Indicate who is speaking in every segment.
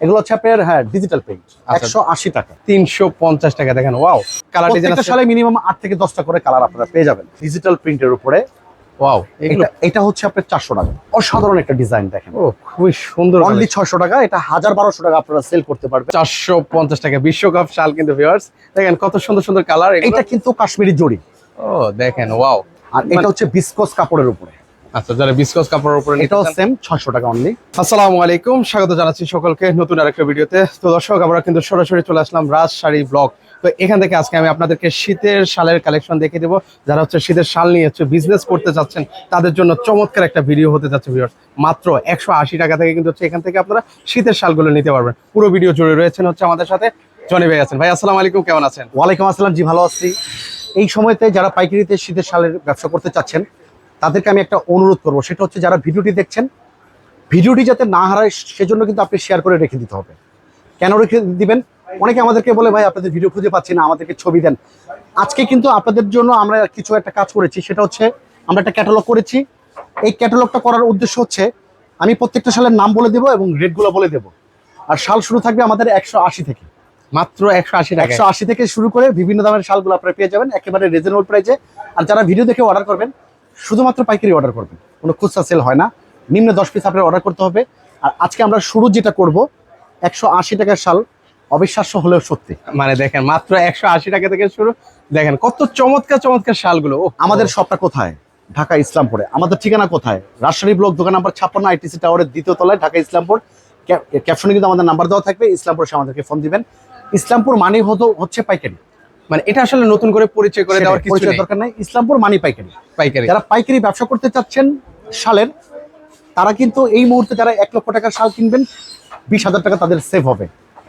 Speaker 1: এগুলো হচ্ছে আপনার হ্যাঁ ডিজিটাল
Speaker 2: আচ্ছা।
Speaker 1: একশো আশি টাকা।
Speaker 2: তিনশো পঞ্চাশ টাকা দেখেন ওয়াও কালার ডিজাইন
Speaker 1: সালে মিনিমাম আট থেকে দশটা করে কালার আপনারা পেয়ে যাবেন। ডিজিটাল প্রিন্টের উপরে
Speaker 2: ওয়াও
Speaker 1: এটা হচ্ছে আপনার চারশো টাকা। অসাধারণ একটা ডিজাইন দেখেন।
Speaker 2: ও খুবই সুন্দর
Speaker 1: অনলি ছয়শো টাকা এটা হাজার বারোশো টাকা আপনারা সেল করতে পারবেন।
Speaker 2: চারশো পঞ্চাশ টাকা বিশ্বকাপ শাল কিন্তু ভিউয়ার্স দেখেন কত সুন্দর সুন্দর কালার
Speaker 1: এটা কিন্তু কাশ্মীরি জড়ি।
Speaker 2: ও দেখেন ওয়াও
Speaker 1: আর এটা হচ্ছে বিস্কস কাপড়ের উপরে।
Speaker 2: আচ্ছা যারা বিস্কস কাপড়ের উপরে নিতে
Speaker 1: এটাও সেম ছয়শো টাকা অনলি
Speaker 2: আসসালামু আলাইকুম স্বাগত জানাচ্ছি সকলকে নতুন আরেকটা ভিডিওতে। তো দর্শক আমরা কিন্তু সরাসরি চলে আসলাম রাজ শাড়ি ব্লগ তো এখান থেকে আজকে আমি আপনাদেরকে শীতের শালের কালেকশন দেখে দেবো। যারা হচ্ছে শীতের শাল নিয়ে হচ্ছে বিজনেস করতে চাচ্ছেন তাদের জন্য চমৎকার একটা ভিডিও হতে যাচ্ছে ভিউয়ার্স মাত্র একশো আশি টাকা থেকে কিন্তু হচ্ছে এখান থেকে আপনারা শীতের শালগুলো নিতে পারবেন। পুরো ভিডিও জুড়ে রয়েছেন হচ্ছে আমাদের সাথে জনি ভাই আছেন। ভাই আসসালামু আলাইকুম কেমন আছেন?
Speaker 1: ওয়ালাইকুম আসসালাম জি ভালো আছি। এই সময়তে যারা পাইকারিতে শীতের শালের ব্যবসা করতে চাচ্ছেন তাদেরকে আমি একটা অনুরোধ করব। সেটা হচ্ছে যারা ভিডিওটি দেখছেন ভিডিওটি যাতে না হারায় সেজন্য কিন্তু আপনি শেয়ার করে রেখে দিতে হবে। কেন রেখে দিবেন? অনেকে আমাদেরকে বলে ভাই আপনাদের ভিডিও খুঁজে পাচ্ছি না আমাদেরকে ছবি দেন। আজকে কিন্তু আপনাদের জন্য আমরা কিছু একটা কাজ করেছি সেটা হচ্ছে আমরা একটা ক্যাটালগ করেছি। এই ক্যাটালগটা করার উদ্দেশ্য হচ্ছে আমি প্রত্যেকটা সালের নাম বলে দেবো এবং রেটগুলো বলে দেবো। আর শাল শুরু থাকবে আমাদের একশো আশি থেকে।
Speaker 2: মাত্র একশো আশি
Speaker 1: একশো আশি থেকে শুরু করে বিভিন্ন দামের শালগুলো আপনারা পেয়ে যাবেন একেবারে রিজনেবল প্রাইসে আর যারা ভিডিও দেখে অর্ডার করবেন শুধুমাত্র পাইকারি অর্ডার করবেন। কোনো খুচরা সেল হয় না। নিম্ন দশ পিস আপনার অর্ডার করতে হবে। আর আজকে আমরা শুরু যেটা করব একশো আশি টাকার শাল অবিশ্বাস্য হলেও সত্যি।
Speaker 2: মানে দেখেন মাত্র একশো আশি টাকা থেকে শুরু। দেখেন কত চমৎকার চমৎকার শালগুলো। ও
Speaker 1: আমাদের শপটা কোথায়? ঢাকা ইসলামপুরে। আমাদের ঠিকানা কোথায়? রাজশাহী ব্লক দোকান নাম্বার ছাপ্পান্ন আইটিসি টাওয়ারের দ্বিতীয় তলায় ঢাকা ইসলামপুর। ক্যাপশনে কিন্তু আমাদের নাম্বার দেওয়া থাকবে। ইসলামপুর এসে আমাদেরকে ফোন দিবেন। ইসলামপুর মানি হতো হচ্ছে পাইকারি।
Speaker 2: মানে এটা আসলে নতুন করে পরিচয় করে দেওয়ার কিছু
Speaker 1: দরকার নাই। ইসলামপুর মানি পাইকারি।
Speaker 2: পাইকারি।
Speaker 1: যারা পাইকারি ব্যবসা করতে চাচ্ছেন শালের তারা কিন্তু এই মুহূর্তে যারা এক লক্ষ টাকার শাল কিনবেন বিশ হাজার টাকা তাদের সেভ হবে।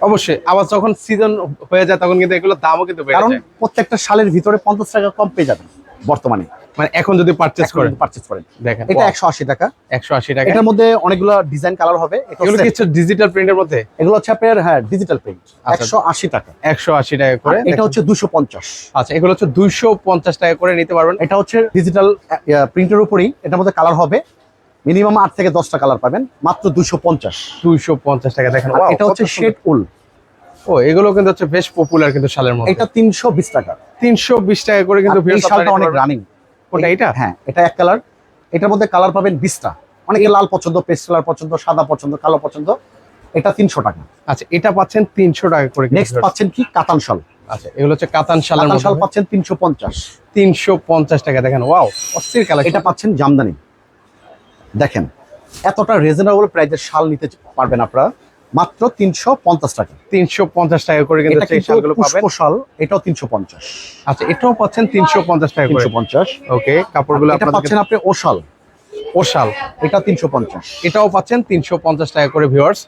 Speaker 2: অবশ্যই আবার যখন সিজন হয়ে যায় তখন কিন্তু এগুলোর দামও কিন্তু
Speaker 1: কারণ প্রত্যেকটা শালের ভিতরে পঞ্চাশ টাকা কম পেয়ে যাবেন। বর্তমানে।
Speaker 2: মানে এখন যদি পারচেজ করেন?
Speaker 1: পারচেস করেন।
Speaker 2: দেখেন
Speaker 1: এটা একশো আশি টাকা।
Speaker 2: একশো আশি টাকা।
Speaker 1: এটার মধ্যে অনেকগুলো ডিজাইন কালার হবে।
Speaker 2: এগুলো। কিছু ডিজিটাল প্রিন্টের মধ্যে?
Speaker 1: এগুলো হচ্ছে আপনার হ্যাঁ ডিজিটাল প্রিন্ট
Speaker 2: আচ্ছা।
Speaker 1: একশো আশি টাকা।
Speaker 2: একশো আশি টাকা করে
Speaker 1: এটা হচ্ছে দুশো পঞ্চাশ।
Speaker 2: আচ্ছা এগুলো হচ্ছে দুইশো পঞ্চাশ টাকা করে নিতে পারবেন।
Speaker 1: এটা হচ্ছে ডিজিটাল প্রিন্টের উপরেই। এটার মধ্যে কালার হবে মিনিমাম আট থেকে দশটা কালার পাবেন মাত্র দুশো পঞ্চাশ।
Speaker 2: দুইশো পঞ্চাশ টাকা দেখেন
Speaker 1: এটা হচ্ছে শেড উল
Speaker 2: ও এগুলো কিন্তু হচ্ছে বেশ পপুলার কিন্তু শালের মধ্যে।
Speaker 1: এটা তিনশো বিশ টাকা।
Speaker 2: তিনশো বিশ টাকা করে কিন্তু
Speaker 1: এই শালটা অনেক রানিং
Speaker 2: কোনটা এটা?
Speaker 1: হ্যাঁ এটা এক কালার এটার মধ্যে কালার পাবেন বিশটা অনেকে লাল পছন্দ পেস্ট কালার পছন্দ সাদা পছন্দ কালো পছন্দ। এটা তিনশো টাকা।
Speaker 2: আচ্ছা এটা পাচ্ছেন তিনশো টাকা করে
Speaker 1: নেক্সট পাচ্ছেন কি? কাতান শাল।
Speaker 2: আচ্ছা এগুলো হচ্ছে কাতান শালের
Speaker 1: কাতান শাল পাচ্ছেন তিনশো পঞ্চাশ।
Speaker 2: তিনশো পঞ্চাশ টাকা দেখেন ওয়াও অস্থির কালেকশন
Speaker 1: এটা পাচ্ছেন জামদানি। দেখেন এতটা রিজনেবল প্রাইসের শাল নিতে পারবেন আপনারা। মাত্র তিনশো পঞ্চাশ টাকা।
Speaker 2: তিনশো পঞ্চাশ টাকা করে কিন্তু শালগুলো পাবেন।
Speaker 1: শাল এটাও তিনশো পঞ্চাশ।
Speaker 2: আচ্ছা এটাও পাচ্ছেন তিনশো পঞ্চাশ টাকা করে।
Speaker 1: তিনশো পঞ্চাশ।
Speaker 2: ওকে কাপড়গুলো
Speaker 1: পাচ্ছেন আপনি ওশাল।
Speaker 2: ও শাল
Speaker 1: এটা তিনশো পঞ্চাশ।
Speaker 2: এটাও পাচ্ছেন তিনশো পঞ্চাশ টাকা করে ভিউয়ার্স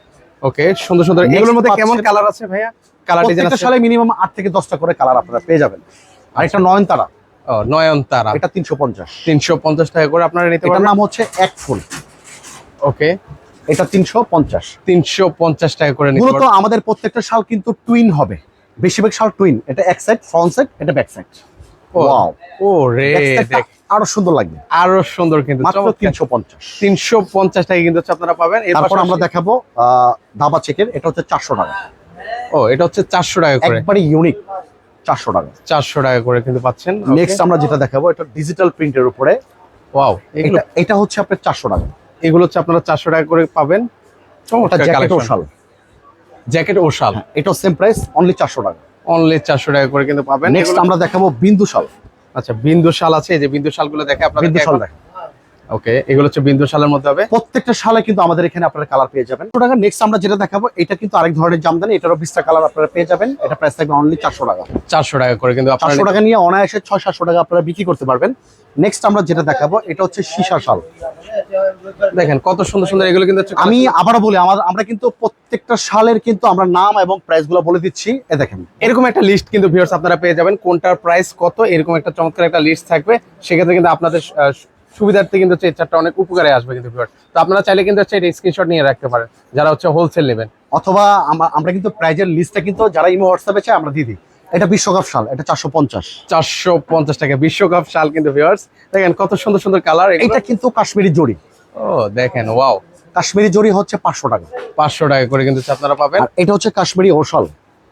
Speaker 2: ওকে সুন্দর সুন্দর। এগুলোর মধ্যে কেমন কালার আছে ভাইয়া? কালার ডিজাইন আছে?
Speaker 1: শালে মিনিমাম আট থেকে দশটা করে কালার আপনারা পেয়ে যাবেন। আর এটা নয়নতারা।
Speaker 2: ও নয়নতারা।
Speaker 1: এটা তিনশো পঞ্চাশ।
Speaker 2: তিনশো পঞ্চাশ টাকা করে আপনারা নিতে পারেন
Speaker 1: নাম হচ্ছে এক ফুল।
Speaker 2: ওকে
Speaker 1: এটা তিনশো পঞ্চাশ।
Speaker 2: তিনশো পঞ্চাশ টাকা করে
Speaker 1: মূলত আমাদের প্রত্যেকটা শাল কিন্তু টুইন হবে। বেশিরভাগ শাল টুইন এটা এক সাইড ফ্রন্ট সাইড এটা ব্যাক সাইড
Speaker 2: ও, রে
Speaker 1: আরও সুন্দর লাগবে।
Speaker 2: আরও সুন্দর কিন্তু
Speaker 1: মাত্র
Speaker 2: টাকা কিন্তু আপনারা পাবেন। এর
Speaker 1: তারপর
Speaker 2: পাশাপাশি-
Speaker 1: আমরা দেখাবো দাবা চেকের এটা হচ্ছে চারশো টাকা।
Speaker 2: ও এটা হচ্ছে চারশো টাকা করে।
Speaker 1: একবারে ইউনিক চারশো টাকা।
Speaker 2: চারশো টাকা করে কিন্তু পাচ্ছেন।
Speaker 1: নেক্সট আমরা যেটা দেখাবো এটা ডিজিটাল প্রিন্টের উপরে।
Speaker 2: ওয়াও
Speaker 1: এটা এটা হচ্ছে আপনার চারশো টাকা।
Speaker 2: এগুলো হচ্ছে আপনারা চারশো টাকা করে পাবেন।
Speaker 1: জ্যাকেট ও শাল।
Speaker 2: জ্যাকেট ও শাল।
Speaker 1: এটাও সেম প্রাইস অনলি চারশো টাকা।
Speaker 2: অনলি চারশো টাকা করে কিন্তু পাবেন।
Speaker 1: নেক্সট আমরা দেখাবো বিন্দু শাল।
Speaker 2: আচ্ছা বিন্দু শাল আছে এই যে বিন্দু শালগুলো দেখে আপনারা
Speaker 1: বিন্দু শাল দেখেন
Speaker 2: ওকে এগুলো হচ্ছে বিন্দু শালের মধ্যে হবে।
Speaker 1: প্রত্যেকটা শালে কিন্তু আমাদের এখানে আপনারা কালার পেয়ে যাবেন। তো টাকা নেক্সট আমরা যেটা দেখাবো এটা কিন্তু আরেক ধরনের জামদানি এটারও বিশটা কালার আপনারা পেয়ে যাবেন। এটা প্রাইস থাকবে অনলি চারশো টাকা।
Speaker 2: চারশো টাকা করে কিন্তু
Speaker 1: চারশো টাকা নিয়ে অনায়াসে ছয় সাতশো টাকা আপনারা বিক্রি করতে পারবেন। নেক্সট আমরা যেটা দেখাবো এটা হচ্ছে সীসা শাল।
Speaker 2: দেখেন কত সুন্দর সুন্দর এগুলো কিন্তু
Speaker 1: আমি আবারও বলি আমার আমরা কিন্তু প্রত্যেকটা শালের কিন্তু আমরা নাম এবং প্রাইসগুলো বলে দিচ্ছি। এ দেখেন।
Speaker 2: এরকম একটা লিস্ট কিন্তু ভিউয়ার্স আপনারা পেয়ে যাবেন কোনটার প্রাইস কত এরকম একটা চমৎকার একটা লিস্ট থাকবে। সেক্ষেত্রে কিন্তু আপনাদের সুবিধার্থে কিন্তু হচ্ছে এই চারটা অনেক উপকারে আসবে কিন্তু তো আপনারা চাইলে কিন্তু হচ্ছে এটা স্ক্রিনশট নিয়ে রাখতে পারেন যারা হচ্ছে হোলসেল নেবেন।
Speaker 1: অথবা আমরা- কিন্তু প্রাইজের লিস্টটা কিন্তু যারা ইমো হোয়াটসঅ্যাপে চাই আমরা দিয়ে দিই। এটা বিশ্বকাপ শাল এটা চারশো পঞ্চাশ।
Speaker 2: চারশো পঞ্চাশ টাকা বিশ্বকাপ শাল কিন্তু ভিউয়ার্স দেখেন কত সুন্দর সুন্দর কালার
Speaker 1: এটা কিন্তু কাশ্মীরি জড়ি
Speaker 2: ও দেখেন ওয়াও
Speaker 1: কাশ্মীরি জরি হচ্ছে পাঁচশো টাকা।
Speaker 2: পাঁচশো টাকা করে কিন্তু আপনারা পাবেন।
Speaker 1: এটা হচ্ছে কাশ্মীরি ওশাল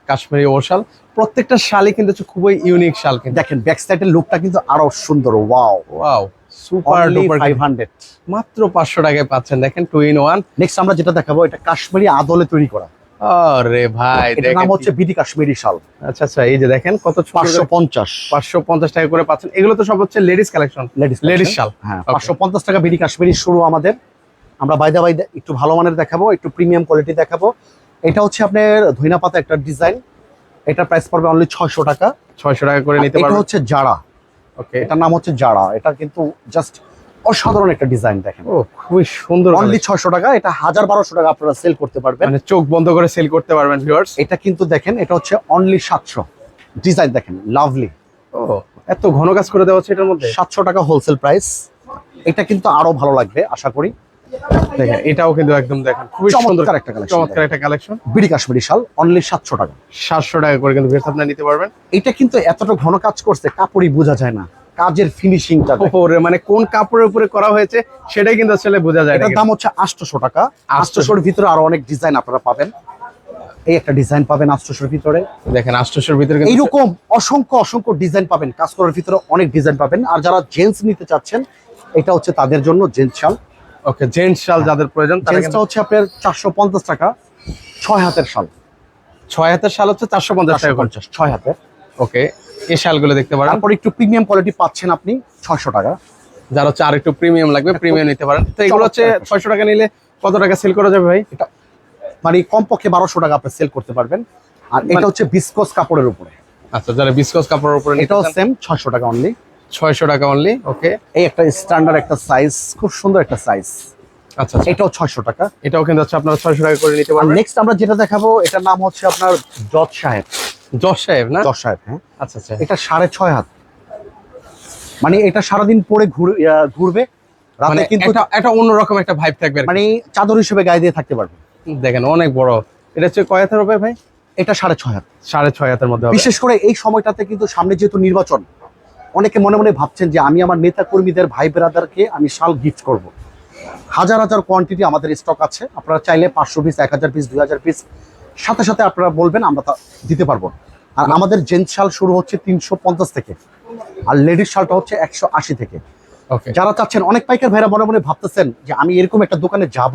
Speaker 2: কাশ্মীরি ওশাল প্রত্যেকটা শালই কিন্তু খুবই ইউনিক শাল কিন্তু।
Speaker 1: দেখেন ব্যাক সাইডের লুকটা কিন্তু আরও সুন্দর wow
Speaker 2: wow super duper
Speaker 1: five hundred
Speaker 2: মাত্র পাঁচশো টাকায় পাচ্ছেন দেখেন ইন
Speaker 1: নেক্সট আমরা যেটা দেখাবো এটা কাশ্মীরি আদলে তৈরি করা।
Speaker 2: আরে ভাই দেখেন
Speaker 1: নাম হচ্ছে বিডি কাশ্মীরি শাল।
Speaker 2: আচ্ছা আচ্ছা এই যে দেখেন কত
Speaker 1: পাঁচশো পঞ্চাশ।
Speaker 2: পাঁচশো পঞ্চাশ টাকা করে পাচ্ছেন। এগুলো তো সব হচ্ছে লেডিস কালেকশন
Speaker 1: লেডিস
Speaker 2: লেডিস শাল।
Speaker 1: হ্যাঁ
Speaker 2: Okay.
Speaker 1: পাঁচশো পঞ্চাশ টাকা বিডি কাশ্মীরি শুরু আমাদের। আমরা বাইদা বাইদা একটু ভালো মানের দেখাবো একটু প্রিমিয়াম কোয়ালিটি দেখাবো। এটা হচ্ছে আপনার ধইনা পাতা একটা ডিজাইন এটা প্রাইস পড়বে অনলি ছয়শো টাকা।
Speaker 2: ছয়শো টাকা করে নিতে
Speaker 1: এটা হচ্ছে জারা।
Speaker 2: ওকে
Speaker 1: এটার নাম হচ্ছে জারা এটা কিন্তু জাস্ট অসাধারণ একটা ডিজাইন দেখেন।
Speaker 2: ও খুবই সুন্দর
Speaker 1: অনলি। ছয়শো টাকা এটা হাজার বারোশো টাকা আপনারা সেল করতে পারবেন।
Speaker 2: মানে চোখ বন্ধ করে সেল করতে পারবেন ভিউয়ার্স
Speaker 1: এটা কিন্তু দেখেন এটা হচ্ছে অনলি সাতশো। ডিজাইন দেখেন লাভলি
Speaker 2: ও এত ঘন কাজ করে দেওয়া হচ্ছে এটার মধ্যে?
Speaker 1: সাতশো টাকা হোলসেল প্রাইস এটা কিন্তু আরও ভালো লাগবে আশা করি।
Speaker 2: দেখেন এটাও কিন্তু একদম দেখেন খুবই সুন্দর
Speaker 1: একটা কালেকশন
Speaker 2: চমৎকার একটা কালেকশন
Speaker 1: বিডি কাশ্মীরি শাল অনলি সাতশো টাকা।
Speaker 2: সাতশো টাকা করে কিন্তু ভিউয়ার্স আপনারা নিতে পারবেন।
Speaker 1: এটা কিন্তু এতটা ঘন কাজ করছে কাপড়ই বোঝা যায় না। কাজের ফিনিশিংটা
Speaker 2: ওরে মানে কোন কাপড়ের উপরে করা হয়েছে সেটাই কিন্তু আসলে বোঝা যায় না
Speaker 1: এটার দাম হচ্ছে আটশোশো টাকা। আটশোশোর ভিতরে আরও অনেক ডিজাইন আপনারা পাবেন। এই একটা ডিজাইন পাবেন ভিতরে।
Speaker 2: দেখেন আষ্টশোর ভিতরে
Speaker 1: এইরকম অসংখ্য অসংখ্য ডিজাইন পাবেন। কাজ করার ভিতরে অনেক ডিজাইন পাবেন। আর যারা জেন্টস নিতে চাচ্ছেন এটা হচ্ছে তাদের জন্য জেন্টস শাল।
Speaker 2: ওকে জেন্টস শাল যাদের প্রয়োজন
Speaker 1: জেন্টসটা হচ্ছে আপনার চারশো পঞ্চাশ টাকা ছয় হাতের শাল।
Speaker 2: ছয় হাতের শাল হচ্ছে চারশো পঞ্চাশ টাকা।
Speaker 1: পঞ্চাশ ছয় হাতের।
Speaker 2: ওকে এই শালগুলো দেখতে পারেন।
Speaker 1: তারপর একটু প্রিমিয়াম কোয়ালিটি পাচ্ছেন আপনি ছয়শো টাকা।
Speaker 2: যারা হচ্ছে আর একটু প্রিমিয়াম লাগবে প্রিমিয়াম নিতে পারেন। তো এগুলো হচ্ছে ছয়শো টাকা নিলে কত টাকা সেল করা যাবে ভাই?
Speaker 1: এটা মানে কমপক্ষে বারোশো টাকা আপনি সেল করতে পারবেন। আর এটা হচ্ছে বিস্কস কাপড়ের উপরে।
Speaker 2: আচ্ছা যারা বিস্কস কাপড়ের উপরে
Speaker 1: এটাও সেম ছয়শো টাকা অনলি
Speaker 2: ছয়শো টাকা অনলি ওকে
Speaker 1: এই একটা স্ট্যান্ডার্ড একটা সাইজ খুব সুন্দর একটা সাইজ
Speaker 2: আচ্ছা আচ্ছা।
Speaker 1: এটাও ছয়শো টাকা।
Speaker 2: এটাও কিন্তু হচ্ছে আপনারা ছয়শো টাকা করে নিতে পারবেন।
Speaker 1: নেক্সট আমরা যেটা দেখাবো এটার নাম হচ্ছে আপনার জজ সাহেব।
Speaker 2: জশ সাহেব না?
Speaker 1: জজ সাহেব হ্যাঁ।
Speaker 2: আচ্ছা আচ্ছা।
Speaker 1: এটা সাড়ে ছয় হাত। মানে এটা সারাদিন পরে ঘুরে ঘুরবে। রাতে
Speaker 2: মানে
Speaker 1: কিন্তু
Speaker 2: একটা একটা অন্যরকম একটা ভাইব থাকবে
Speaker 1: মানে চাদর হিসেবে গায়ে দিয়ে থাকতে পারবে।
Speaker 2: দেখেন অনেক বড়। এটা হচ্ছে কয় হাতের হবে ভাই?
Speaker 1: এটা সাড়ে ছয় হাত।
Speaker 2: সাড়ে ছয় হাতের মধ্যে
Speaker 1: বিশেষ করে এই সময়টাতে কিন্তু সামনে যেহেতু নির্বাচন অনেকে মনে মনে ভাবছেন যে আমি আমার নেতা কর্মীদের ভাই বেরাদারকে আমি শাল গিফট করব। হাজার হাজার কোয়ান্টিটি আমাদের স্টক আছে। আপনারা চাইলে পাঁচশো পিস এক হাজার পিস দুই হাজার পিস সাথে সাথে আপনারা বলবেন আমরা তা দিতে পারব। আর আমাদের জেন্টস শাল শুরু হচ্ছে তিনশো পঞ্চাশ থেকে আর লেডিস শালটা হচ্ছে একশো আশি থেকে।
Speaker 2: ওকে
Speaker 1: যারা চাচ্ছেন অনেক পাইকার ভাইরা মনে মনে ভাবতেছেন যে আমি এরকম একটা দোকানে যাব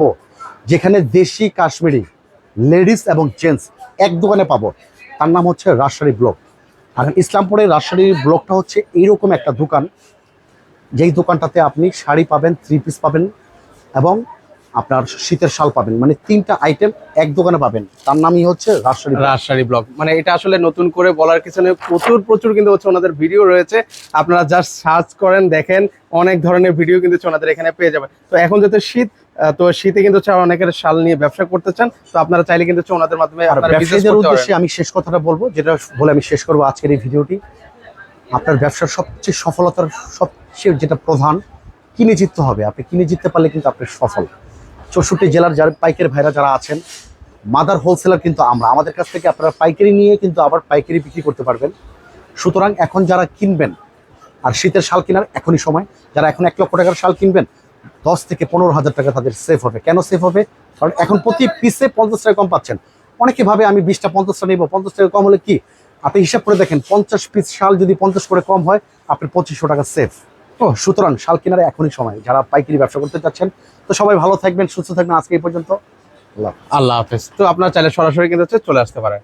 Speaker 1: যেখানে দেশি কাশ্মীরি লেডিস এবং জেন্টস এক দোকানে পাবো। তার নাম হচ্ছে রাজশাহী ব্লক। আর ইসলামপুরের রাজশাহী ব্লকটা হচ্ছে এইরকম একটা দোকান। যেই দোকানটাতে আপনি শাড়ি পাবেন থ্রি পিস পাবেন এবং আপনার শীতের শাল পাবেন। মানে তিনটা আইটেম এক দোকানে পাবেন। তার নামই হচ্ছে রাজশাহী ব্লক।
Speaker 2: রাজশাহী ব্লগ মানে এটা আসলে নতুন করে বলার কিছু নেই। প্রচুর প্রচুর কিন্তু হচ্ছে ওনাদের ভিডিও রয়েছে। আপনারা জাস্ট সার্চ করেন, দেখেন, অনেক ধরনের ভিডিও কিন্তু ওনাদের এখানে পেয়ে যাবেন। তো এখন যেহেতু শীত তো শীতে কিন্তু অনেকের শাল নিয়ে ব্যবসা করতে চান তো আপনারা চাইলে কিন্তু ওনাদের মাধ্যমে
Speaker 1: ব্যবসায়ীদের উদ্দেশ্যে আমি শেষ কথাটা বলব যেটা বলে আমি শেষ করব আজকের এই ভিডিওটি। আপনার ব্যবসার সবচেয়ে সফলতার সবচেয়ে যেটা প্রধান কিনে জিততে হবে। আপনি কিনে জিততে পারলে কিন্তু আপনি সফল। চৌষট্টি জেলার যারা পাইকারি ভাইরা যারা আছেন মাদার হোলসেলার কিন্তু আমরা। আমাদের কাছ থেকে আপনারা পাইকারি নিয়ে কিন্তু আবার পাইকারি বিক্রি করতে পারবেন। সুতরাং এখন যারা কিনবেন আর শীতের শাল কেনার এখনই সময় যারা এখন এক লক্ষ টাকার শাল কিনবেন দশ থেকে পনেরো হাজার টাকা তাদের সেফ হবে। কেন সেফ হবে? কারণ এখন প্রতি পিসে পঞ্চাশ টাকা কম পাচ্ছেন। অনেকে ভাবে আমি বিশটা পঞ্চাশটা নেব, পঞ্চাশ টাকা কম হলে কি? আপনি হিসাব করে দেখেন, পঞ্চাশ পিস শাল যদি পঞ্চাশ করে কম হয় আপনি পঁচিশশো টাকা সেফ ও সুতরাং শাল কেনার এখনই সময়। যারা পাইকারি ব্যবসা করতে চাচ্ছেন, তো সবাই ভালো থাকবেন, সুস্থ থাকবেন আজকে এই পর্যন্ত। আল্লাহ হাফেজ।
Speaker 2: তো আপনার চাইলে সরাসরি কিন্তু চলে আসতে পারেন।